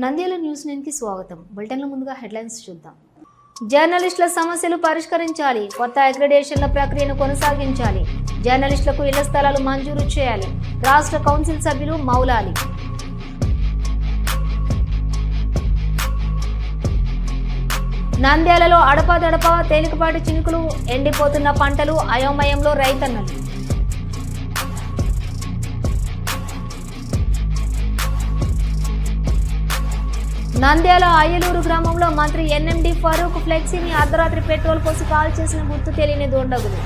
Nandyal news నైన్కి స్వాగతం. బులెటిన్ల ముందుగా హెడ్లైన్స్ చూద్దాం. జర్నలిస్టుల సమస్యలు పరిష్కరించాలి. కొత్త అగ్రిడేషన్ల ప్రక్రియను కొనసాగించాలి. జర్నలిస్టులకు ఇళ్ళ స్థలాలు మంజూరు చేయాలి. రాష్ట్ర కౌన్సిల్ సభ్యులు మౌలాలి. నంద్యాలలో అడపాదడపా తేలికపాటి చినుకులు ఎండిపోతున్న పంటలు అయోమయంలో రైతన్నలు. నంద్యాల అయ్యలూరు గ్రామంలో మంత్రి ఎన్ఎండి ఫరూక్ ఫ్లెక్సీని అర్ధరాత్రి పెట్రోల్ పోసి కాల్ చేసిన గుర్తు తెలియని దొండగులు.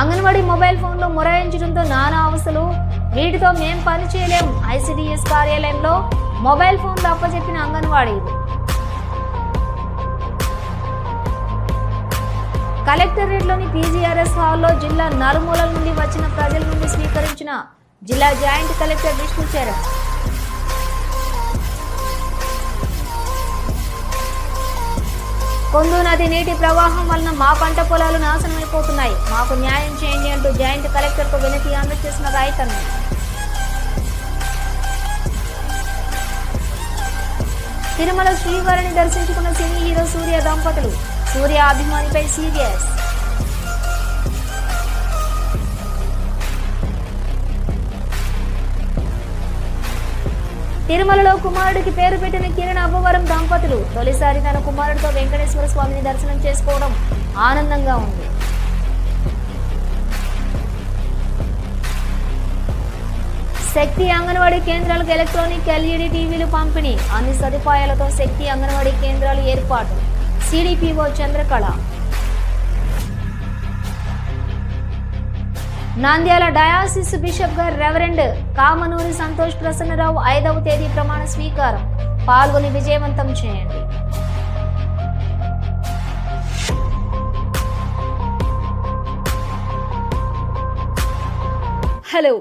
అంగన్వాడీ మొబైల్ ఫోన్లో మొరాయించడంతో నానా అవస్థలు. వీటితో మేం పని చేయలేం. ఐసిడిఎస్ కార్యాలయంలో మొబైల్ ఫోన్లు అప్పచెప్పిన అంగన్వాడీలు. కలెక్టరేట్లోని పీజీఆర్ఎస్ హాల్లో జిల్లా నలుమూలల నుండి వచ్చిన ప్రజల నుండి స్వీకరించిన జిల్లా జాయింట్ కలెక్టర్ విష్ణు చరణ్ కొందు నది నీటి ప్రవాహం వలన మా పంట పొలాలు నాశనమైపోతున్నాయి. మాకు న్యాయం చేయండి అంటూ జాయింట్ కలెక్టర్కు వినతి అందజేసిన రైతన్న. తిరుమల శ్రీవారిని దర్శించుకున్న సినీ హీరో సూర్య దంపతులు సూర్య అభిమానిపై సీరియస్. తిరుమలలో కుమారుడికి పేరు పెట్టిన కిరణ్ అబ్బవరం దంపతులు. తొలిసారి తన కుమారుడితో వెంకటేశ్వర స్వామిని దర్శనం చేసుకోవడం ఆనందంగా ఉంది. శక్తి అంగన్వాడీ కేంద్రాలకు ఎలక్ట్రానిక్ ఎల్ఈడి టీవీలు పంపిణీ. అన్ని సదుపాయాలతో శక్తి అంగన్వాడీ కేంద్రాలు ఏర్పాటు. CDPO Chandrakala. Nandyal diocese bishop గారు రెవరెండ్ కామనూరి సంతోష్ ప్రసన్నరావు ఐదవ తేదీ ప్రమాణ స్వీకారం. పాల్గొని విజయవంతం చేయండి. హలో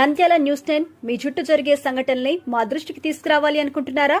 నంద్యాల న్యూస్ టెన్ మీ చుట్టూ జరిగే సంఘటనల్ని మా దృష్టికి తీసుకురావాలి అనుకుంటున్నారా?